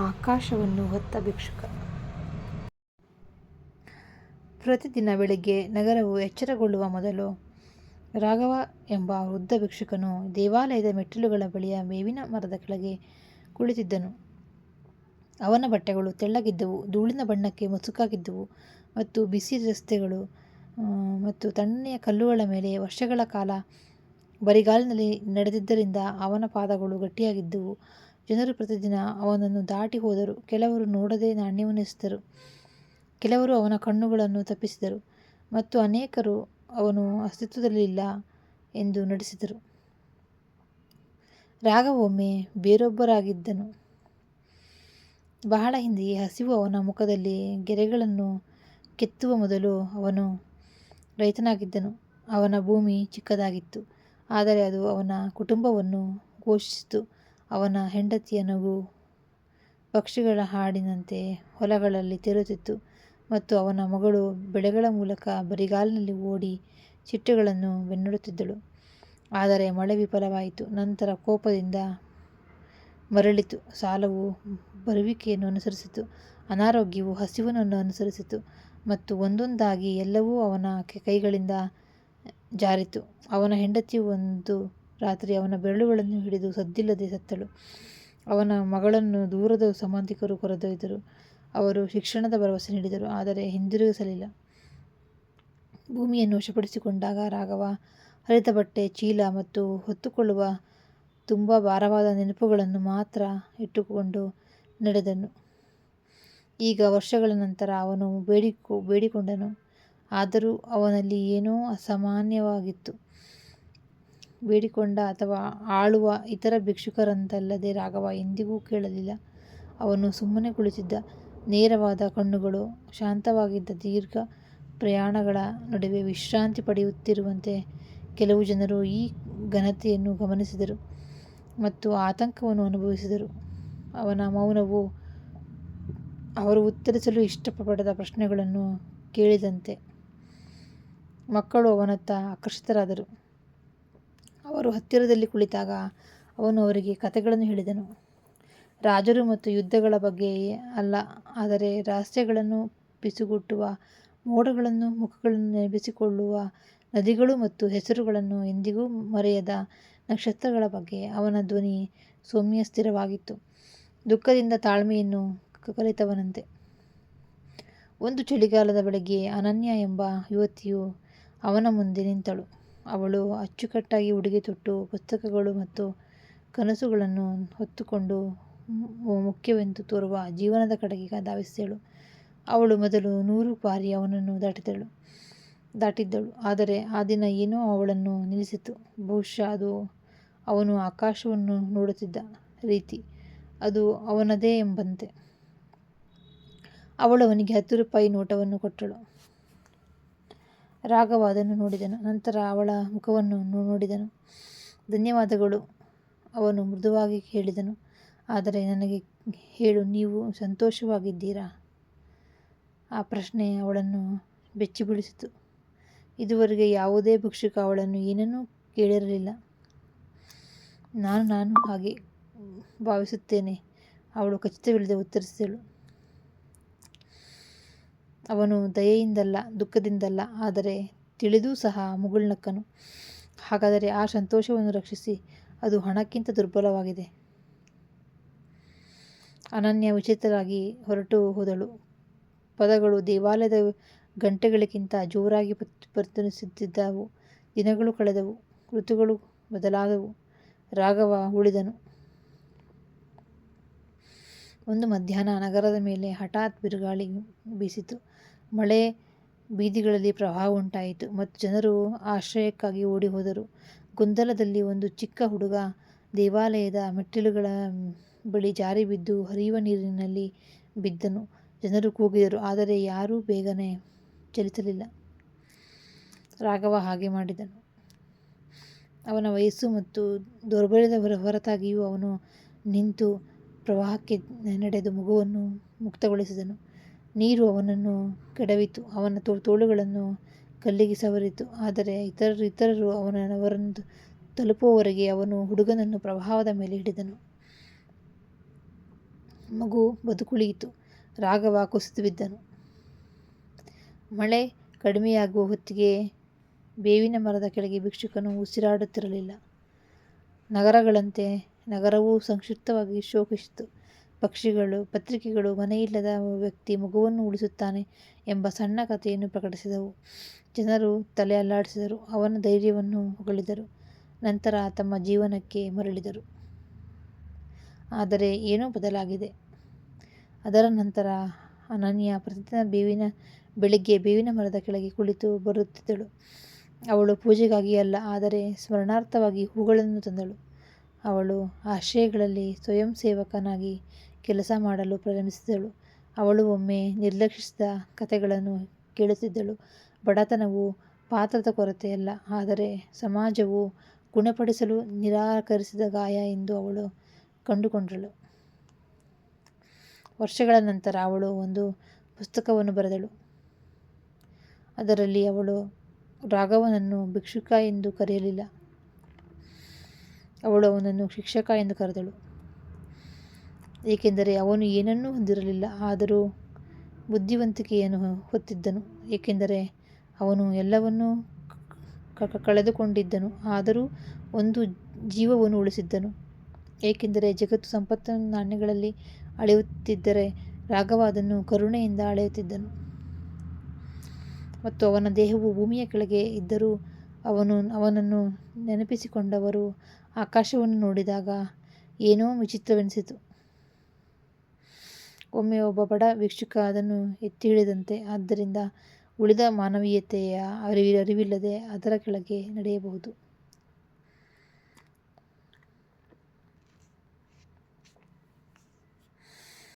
ಆಕಾಶವನ್ನು ಹೊತ್ತ ಭಿಕ್ಷುಕ. ಪ್ರತಿದಿನ ಬೆಳಿಗ್ಗೆ ನಗರವು ಎಚ್ಚರಗೊಳ್ಳುವ ಮೊದಲು ರಾಘವ ಎಂಬ ವೃದ್ಧ ಭಿಕ್ಷುಕನು ದೇವಾಲಯದ ಮೆಟ್ಟಿಲುಗಳ ಬಳಿಯ ಮೇವಿನ ಮರದ ಕೆಳಗೆ ಕುಳಿತಿದ್ದನು. ಅವನ ಬಟ್ಟೆಗಳು ತೆಳ್ಳಗಿದ್ದವು, ಧೂಳಿನ ಬಣ್ಣಕ್ಕೆ ಮುಸುಕಾಗಿದ್ದವು ಮತ್ತು ಬಿಸಿ ರಸ್ತೆಗಳು ಮತ್ತು ತಣ್ಣನೆಯ ಕಲ್ಲುಗಳ ಮೇಲೆ ವರ್ಷಗಳ ಕಾಲ ಬರಿಗಾಲಿನಲ್ಲಿ ನಡೆದಿದ್ದರಿಂದ ಅವನ ಪಾದಗಳು ಗಟ್ಟಿಯಾಗಿದ್ದವು. ಜನರು ಪ್ರತಿದಿನ ಅವನನ್ನು ದಾಟಿ ಹೋದರು. ಕೆಲವರು ನೋಡದೆ ನಾಣ್ಯವನ್ನಿಸಿದರು. ಕೆಲವರು ಅವನ ಕಣ್ಣುಗಳನ್ನು ತಪ್ಪಿಸಿದರು. ಮತ್ತು ಅನೇಕರು ಅವನು ಅಸ್ತಿತ್ವದಲ್ಲಿಲ್ಲ ಎಂದು ನಡೆಸಿದರು ರಾಘವೊಮ್ಮೆ ಬೇರೊಬ್ಬರಾಗಿದ್ದನು. ಬಹಳ ಹಿಂದೆಯೇ ಹಸಿವು ಅವನ ಮುಖದಲ್ಲಿ ಗೆರೆಗಳನ್ನು ಕೆತ್ತುವ ಮೊದಲು ಅವನು ರೈತನಾಗಿದ್ದನು. ಅವನ ಭೂಮಿ ಚಿಕ್ಕದಾಗಿತ್ತು. ಆದರೆ ಅದು ಅವನ ಕುಟುಂಬವನ್ನು ಪೋಷಿಸಿತು ಅವನ ಹೆಂಡತಿಯ ನಗು ಪಕ್ಷಿಗಳ ಹಾಡಿನಂತೆ ಹೊಲಗಳಲ್ಲಿ ತೆರುತ್ತಿತ್ತು ಮತ್ತು ಅವನ ಮಗಳು ಬೆಳೆಗಳ ಮೂಲಕ ಬರಿಗಾಲಿನಲ್ಲಿ ಓಡಿ ಚಿಟ್ಟೆಗಳನ್ನು ಬೆನ್ನಡುತ್ತಿದ್ದಳು. ಆದರೆ ಮಳೆ ವಿಫಲವಾಯಿತು. ನಂತರ ಕೋಪದಿಂದ ಮರಳಿತು. ಸಾಲವು ಬರುವಿಕೆಯನ್ನು ಅನುಸರಿಸಿತು. ಅನಾರೋಗ್ಯವು ಹಸಿವನ್ನು ಅನುಸರಿಸಿತು ಮತ್ತು ಒಂದೊಂದಾಗಿ ಎಲ್ಲವೂ ಅವನ ಕೈಗಳಿಂದ ಜಾರಿತು. ಅವನ ಹೆಂಡತಿಯು ಒಂದು ರಾತ್ರಿ ಅವನ ಬೆರಳುಗಳನ್ನು ಹಿಡಿದು ಸದ್ದಿಲ್ಲದೆ ಸತ್ತಳು. ಅವನ ಮಗಳನ್ನು ದೂರದ ಸಂಬಂಧಿಕರು ಕರೆದೊಯ್ದರು. ಅವರು ಶಿಕ್ಷಣದ ಭರವಸೆ ನೀಡಿದರು, ಆದರೆ ಹಿಂದಿರುಗಿಸಲಿಲ್ಲ. ಭೂಮಿಯನ್ನು ವಶಪಡಿಸಿಕೊಂಡಾಗ ರಾಘವ ಹರಿತ ಬಟ್ಟೆ ಚೀಲ ಮತ್ತು ಹೊತ್ತುಕೊಳ್ಳುವ ತುಂಬ ಭಾರವಾದ ನೆನಪುಗಳನ್ನು ಮಾತ್ರ ಇಟ್ಟುಕೊಂಡು ನಡೆದನು. ಈಗ ವರ್ಷಗಳ ನಂತರ ಅವನು ಬೇಡಿಕೊ, ಬೇಡಿಕೊಂಡನು. ಆದರೂ ಅವನಲ್ಲಿ ಏನೋ ಅಸಾಮಾನ್ಯವಾಗಿತ್ತು. ಬೇಡಿಕೊಂಡ ಅಥವಾ ಆಳುವ ಇತರ ಭಿಕ್ಷುಕರಂತಲ್ಲದೆ ರಾಘವ ಎಂದಿಗೂ ಕೇಳಲಿಲ್ಲ. ಅವನು ಸುಮ್ಮನೆ ಕುಳಿತಿದ್ದ. ನೇರವಾದ ಕಣ್ಣುಗಳು, ಶಾಂತವಾಗಿದ್ದ ದೀರ್ಘ ಪ್ರಯಾಣಗಳ ನಡುವೆ ವಿಶ್ರಾಂತಿ ಪಡೆಯುತ್ತಿರುವಂತೆ ಕೆಲವು ಜನರು ಈ ಘನತೆಯನ್ನು ಗಮನಿಸಿದರು ಮತ್ತು ಆತಂಕವನ್ನು ಅನುಭವಿಸಿದರು. ಅವನ ಮೌನವು ಅವರು ಉತ್ತರಿಸಲು ಇಷ್ಟಪಡದ ಪ್ರಶ್ನೆಗಳನ್ನು ಕೇಳಿದಂತೆ ಮಕ್ಕಳು ಅವನತ್ತ ಆಕರ್ಷಿತರಾದರು. ಅವರು ಹತ್ತಿರದಲ್ಲಿ ಕುಳಿತಾಗ ಅವನು ಅವರಿಗೆ ಕಥೆಗಳನ್ನು ಹೇಳಿದನು. ರಾಜರು ಮತ್ತು ಯುದ್ಧಗಳ ಬಗ್ಗೆ ಅಲ್ಲ, ಆದರೆ ರಹಸ್ಯಗಳನ್ನು ಪಿಸುಗುಟ್ಟುವ, ಮೋಡಗಳನ್ನು, ಮುಖಗಳನ್ನು ನೆನಪಿಸಿಕೊಳ್ಳುವ, ನದಿಗಳು ಮತ್ತು ಹೆಸರುಗಳನ್ನು ಎಂದಿಗೂ ಮರೆಯದ ನಕ್ಷತ್ರಗಳ ಬಗ್ಗೆ ಅವನ ಧ್ವನಿ ಸೌಮ್ಯ ಸ್ಥಿರವಾಗಿತ್ತು. ದುಃಖದಿಂದ ತಾಳ್ಮೆಯನ್ನು ಕಲಿತವನಂತೆ. ಒಂದು ಚಳಿಗಾಲದ ಬೆಳಗ್ಗೆ ಅನನ್ಯ ಎಂಬ ಯುವತಿಯು ಅವನ ಮುಂದೆ ನಿಂತಳು. ಅವಳು ಅಚ್ಚುಕಟ್ಟಾಗಿ ಉಡುಗೆ ತೊಟ್ಟು ಪುಸ್ತಕಗಳು ಮತ್ತು ಕನಸುಗಳನ್ನು ಹೊತ್ತುಕೊಂಡು ಮುಖ್ಯವೆಂದು ತೋರುವ ಜೀವನದ ಕಡೆಗೆ ಧಾವಿಸಿದಳು ಅವಳು ಮೊದಲು ನೂರು ಬಾರಿ ಅವನನ್ನು ದಾಟಿದಳು, ದಾಟಿದ್ದಳು. ಆದರೆ ಆ ದಿನ ಏನೋ ಅವಳನ್ನು ನಿಲ್ಲಿಸಿತು ಬಹುಶಃ ಅದು ಅವನು ಆಕಾಶವನ್ನು ನೋಡುತ್ತಿದ್ದ ರೀತಿ. ಅದು ಅವನದೇ ಎಂಬಂತೆ. ಅವಳು ಅವನಿಗೆ ಹತ್ತು ರೂಪಾಯಿ ನೋಟವನ್ನು ಕೊಟ್ಟಳು. ರಾಘವ ಅದನ್ನು ನೋಡಿದನು. ನಂತರ ಅವಳ ಮುಖವನ್ನು ನೋಡಿದನು. ಧನ್ಯವಾದಗಳು, ಅವನು ಮೃದುವಾಗಿ ಕೇಳಿದನು ಆದರೆ ನನಗೆ ಹೇಳು, ನೀವು ಸಂತೋಷವಾಗಿದ್ದೀರಾ? ಆ ಪ್ರಶ್ನೆ ಅವಳನ್ನು ಬೆಚ್ಚಿಬಿಡಿಸಿತು ಇದುವರೆಗೆ ಯಾವುದೇ ಭಿಕ್ಷುಕ ಅವಳನ್ನು ಏನನ್ನೂ ಕೇಳಿರಲಿಲ್ಲ. ನಾನು ನಾನು ಹಾಗೆ ಭಾವಿಸುತ್ತೇನೆ. ಅವಳು ಖಚಿತವಿಲ್ಲದೆ ಉತ್ತರಿಸಿದಳು. ಅವನು ದಯೆಯಿಂದಲ್ಲ, ದುಃಖದಿಂದಲ್ಲ, ಆದರೆ ತಿಳಿದೂ ಸಹ ಮುಗುಳ್ನಕ್ಕನು. ಹಾಗಾದರೆ ಆ ಸಂತೋಷವನ್ನು ರಕ್ಷಿಸಿ, ಅದು ಹಣಕ್ಕಿಂತ ದುರ್ಬಲವಾಗಿದೆ. ಅನನ್ಯ ವಿಚಿತ್ರರಾಗಿ ಹೊರಟು ಹೋದಳು. ಪದಗಳು ದೇವಾಲಯದ ಗಂಟೆಗಳಿಗಿಂತ ಜೋರಾಗಿ ಪ್ರತಿನಿಸುತ್ತಿದ್ದವು ದಿನಗಳು ಕಳೆದವು, ಋತುಗಳು ಬದಲಾದವು. ರಾಘವ ಉಳಿದನು. ಒಂದು ಮಧ್ಯಾಹ್ನ ನಗರದ ಮೇಲೆ ಹಠಾತ್ ಬಿರುಗಾಳಿ ಬೀಸಿತು. ಮಳೆ ಬೀದಿಗಳಲ್ಲಿ ಪ್ರವಾಹ ಉಂಟಾಯಿತು ಮತ್ತು ಜನರು ಆಶ್ರಯಕ್ಕಾಗಿ ಓಡಿ ಹೋದರು ಗೊಂದಲದಲ್ಲಿ ಒಂದು ಚಿಕ್ಕ ಹುಡುಗ ದೇವಾಲಯದ ಮೆಟ್ಟಿಲುಗಳ ಬಳಿ ಜಾರಿ ಬಿದ್ದು ಹರಿಯುವ ನೀರಿನಲ್ಲಿ ಬಿದ್ದನು. ಜನರು ಕೂಗಿದರು, ಆದರೆ ಯಾರೂ ಬೇಗನೆ ಚಲಿಸಲಿಲ್ಲ. ರಾಘವ ಹಾಗೆ ಮಾಡಿದನು. ಅವನ ವಯಸ್ಸು ಮತ್ತು ದೌರ್ಬಲ್ಯದ ಹೊರತಾಗಿಯೂ ಅವನು ನಿಂತು ಪ್ರವಾಹಕ್ಕೆ ನಡೆದು ಮಗುವನ್ನು ಮುಕ್ತಗೊಳಿಸಿದನು. ನೀರು ಅವನನ್ನು ಕೆಡವಿತು, ಅವನ ತೋಳುಗಳನ್ನು ಕಲ್ಲಿಗೆ ಸವರಿತು. ಆದರೆ ಇತರರು ಇತರರು ಅವನವರನ್ನು ತಲುಪುವವರೆಗೆ ಅವನು ಹುಡುಗನನ್ನು ಪ್ರವಾಹದ ಮೇಲೆ ಹಿಡಿದನು. ಮಗು ಬದುಕುಳಿಯಿತು, ರಾಘವ ಕುಸಿದು ಬಿದ್ದನು ಮಳೆ ಕಡಿಮೆಯಾಗುವ ಹೊತ್ತಿಗೆ ಬೇವಿನ ಮರದ ಕೆಳಗೆ ಭಿಕ್ಷುಕನು ಉಸಿರಾಡುತ್ತಿರಲಿಲ್ಲ. ನಗರಗಳಂತೆ ನಗರವೂ ಸಂಕ್ಷಿಪ್ತವಾಗಿ ಶೋಕಿಸಿತು. ಪಕ್ಷಿಗಳು, ಪತ್ರಿಕೆಗಳು ಮನೆಯಿಲ್ಲದ ವ್ಯಕ್ತಿ ಮಗುವನ್ನು ಉಳಿಸುತ್ತಾನೆ ಎಂಬ ಸಣ್ಣ ಕಥೆಯನ್ನು ಪ್ರಕಟಿಸಿದವು. ಜನರು ತಲೆ ಅಲ್ಲಾಡಿಸಿದರು, ಅವನ ಧೈರ್ಯವನ್ನು ಹೊಗಳಿದರು, ನಂತರ ತಮ್ಮ ಜೀವನಕ್ಕೆ ಮರಳಿದರು. ಆದರೆ ಏನೋ ಬದಲಾಗಿದೆ. ಅದರ ನಂತರ ಅನನ್ಯ ಪ್ರತಿದಿನ ಬೇವಿನ ಬೆಳಿಗ್ಗೆ ಬೇವಿನ ಮರದ ಕೆಳಗೆ ಕುಳಿತು ಬರುತ್ತಿದ್ದಳು. ಅವಳು ಪೂಜೆಗಾಗಿ ಅಲ್ಲ, ಆದರೆ ಸ್ಮರಣಾರ್ಥವಾಗಿ ಹೂಗಳನ್ನು ತಂದಳು. ಅವಳು ಆಶ್ರಯಗಳಲ್ಲಿ ಸ್ವಯಂ ಸೇವಕನಾಗಿ ಕೆಲಸ ಮಾಡಲು ಪ್ರಾರಂಭಿಸಿದಳು. ಅವಳು ಒಮ್ಮೆ ನಿರ್ಲಕ್ಷಿಸಿದ ಕಥೆಗಳನ್ನು ಕೇಳುತ್ತಿದ್ದಳು. ಬಡತನವು ಪಾತ್ರದ ಕೊರತೆಯಲ್ಲ, ಆದರೆ ಸಮಾಜವು ಗುಣಪಡಿಸಲು ನಿರಾಕರಿಸಿದ ಗಾಯ ಎಂದು ಅವಳು ಕಂಡುಕೊಂಡಳು. ವರ್ಷಗಳ ನಂತರ ಅವಳು ಒಂದು ಪುಸ್ತಕವನ್ನು ಬರೆದಳು. ಅದರಲ್ಲಿ ಅವಳು ರಾಘವನನ್ನು ಭಿಕ್ಷುಕ ಎಂದು ಕರೆಯಲಿಲ್ಲ. ಅವಳು ಅವನನ್ನು ಶಿಕ್ಷಕ ಎಂದು ಕರೆದಳು. ಏಕೆಂದರೆ ಅವನು ಏನನ್ನೂ ಹೊಂದಿರಲಿಲ್ಲ, ಆದರೂ ಬುದ್ಧಿವಂತಿಕೆಯನ್ನು ಹೊತ್ತಿದ್ದನು. ಏಕೆಂದರೆ ಅವನು ಎಲ್ಲವನ್ನೂ ಕಳೆದುಕೊಂಡಿದ್ದನು, ಆದರೂ ಒಂದು ಜೀವವನ್ನು ಉಳಿಸಿದ್ದನು. ಏಕೆಂದರೆ ಜಗತ್ತು ಸಂಪತ್ತನ್ನು ನಾಣ್ಯಗಳಲ್ಲಿ ಅಳೆಯುತ್ತಿದ್ದರೆ ರಾಘವ ಕರುಣೆಯಿಂದ ಅಳೆಯುತ್ತಿದ್ದನು. ಮತ್ತು ಅವನ ದೇಹವು ಭೂಮಿಯ ಕೆಳಗೆ ಇದ್ದರೂ ಅವನು, ಅವನನ್ನು ನೆನಪಿಸಿಕೊಂಡವರು ಆಕಾಶವನ್ನು ನೋಡಿದಾಗ ಏನೋ ವಿಚಿತ್ರವೆನಿಸಿತು. ಒಮ್ಮೆ ಒಬ್ಬ ಬಡ ಭಿಕ್ಷುಕ ಅದನ್ನು ಎತ್ತಿ ಹಿಡಿದಂತೆ ಆದ್ದರಿಂದ ಉಳಿದ ಮಾನವೀಯತೆಯ ಅರಿವಿ ಅರಿವಿಲ್ಲದೆ ಅದರ ಕೆಳಗೆ ನಡೆಯಬಹುದು.